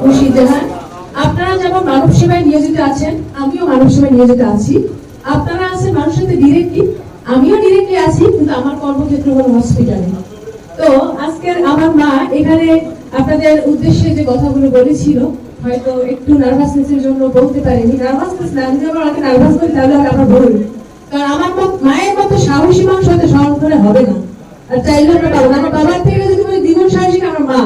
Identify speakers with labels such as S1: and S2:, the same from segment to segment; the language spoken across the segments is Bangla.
S1: খুশি যে হ্যাঁ আপনারা যেমন মানব সেবায় নিয়োজিত আছেন, আমিও মানব সেবায় নিয়োজিত আছি। আপনারা আছেন মানুষের সাথে ডিরেক্টলি আমিও ডিরেক্টলি আছি, কিন্তু আমার কর্মক্ষেত্র হলো হসপিটালে তো আজকের আমার মা এখানে আপনাদের উদ্দেশ্যে যে কথাগুলো বলেছিল, হয়তো একটু নার্ভাসনেসের জন্য বলতে পারিনি। নার্ভাসনেস না যদি আমরা আগে নার্ভাস করি, তাহলে আমি আমরা বলি কারণ আমার মায়ের মতো সাহসী মানুষ স্মরণ করে হবে না। আর চাইলে আমরা পাবো না। আমার বাবার থেকে যদি বলি দ্বিগুণ সাহসী আমার মা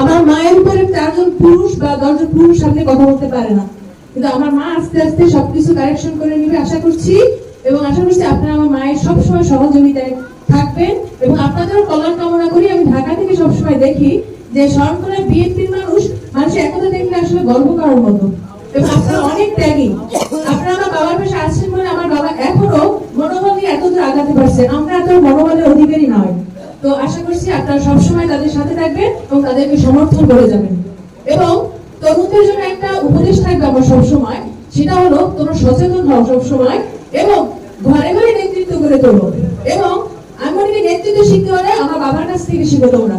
S1: আমার মায়ের উপরে চারজন পুরুষ বা দশজন পুরুষ সামনে কথা বলতে পারে না। কিন্তু আমার মা আস্তে আস্তে সবকিছু কারেকশন করে নিবে আশা করছি। এবং আশা করছি আপনারা আমার মায়ের সবসময় সহযোগিতায় থাকবেন। এবং আপনাদেরও কল্যাণ কামনা করি। আমি ঢাকা থেকে সবসময় দেখি যে শরণখোলায় বিএনপির মানুষ মানুষ একতা দেখলে আসলে গর্ব করার মতো। এবং আপনারা অনেক ত্যাগী। আপনারা আমার বাবার পাশে আছেন বলে আমার বাবা এখনও মনোবল নিয়ে এত আগাতে পারছে আমরা এত মনোবলের অধিকারী নয়। তো আশা করছি আপনারা সবসময় তাদের সাথে থাকবেন এবং তাদেরকে সমর্থন করে যাবেন। এবং তরুণদের জন্য একটা উপদেশ থাকবে আমার সবসময়, সেটা হলো তোমরা সচেতন হও সবসময় এবং ঘরে ঘরে নেতৃত্ব করে তোলো। এবং আমি নেতৃত্ব শিখতে হলে আমার বাবার কাছ থেকে শিখো তোমরা।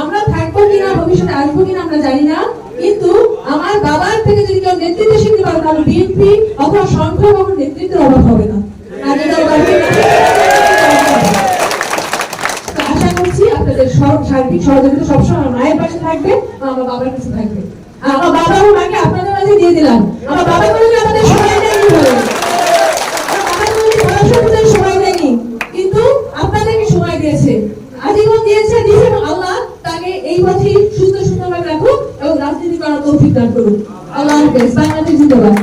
S1: আমরা থাকব কিনা, ভবিষ্যতে আসব কিনা আমরা জানি না, কিন্তু আমার বাবার থেকে যদি কেউ নেতৃত্ব শিখতে পারো, তাহলে বিএনপি অথবা সংখ্যা কখনো নেতৃত্বের অভাব হবে না আর এটা তো আশা সব সার্বিক সহযোগিতা সবসময় মায়ের পাশে থাকবে আমার বাবার কাছে থাকবে। আমার বাবা মাকে আপনাদের মাঝে দিয়ে দিলাম। আমার বাবা কোনোদিন আমাদের সময় দেয়নি সময় কিন্তু আপনাদেরকে সময় দিয়েছে। আজীবন দিয়েছে আল্লাহ তাকে এই পথেই সুস্থ সুন্দরভাবে রাখুক এবং রাজনীতি করার তৌফিক দান করুন আল্লাহ হাফেজ। বাংলাদেশ জিন্দাবাদ।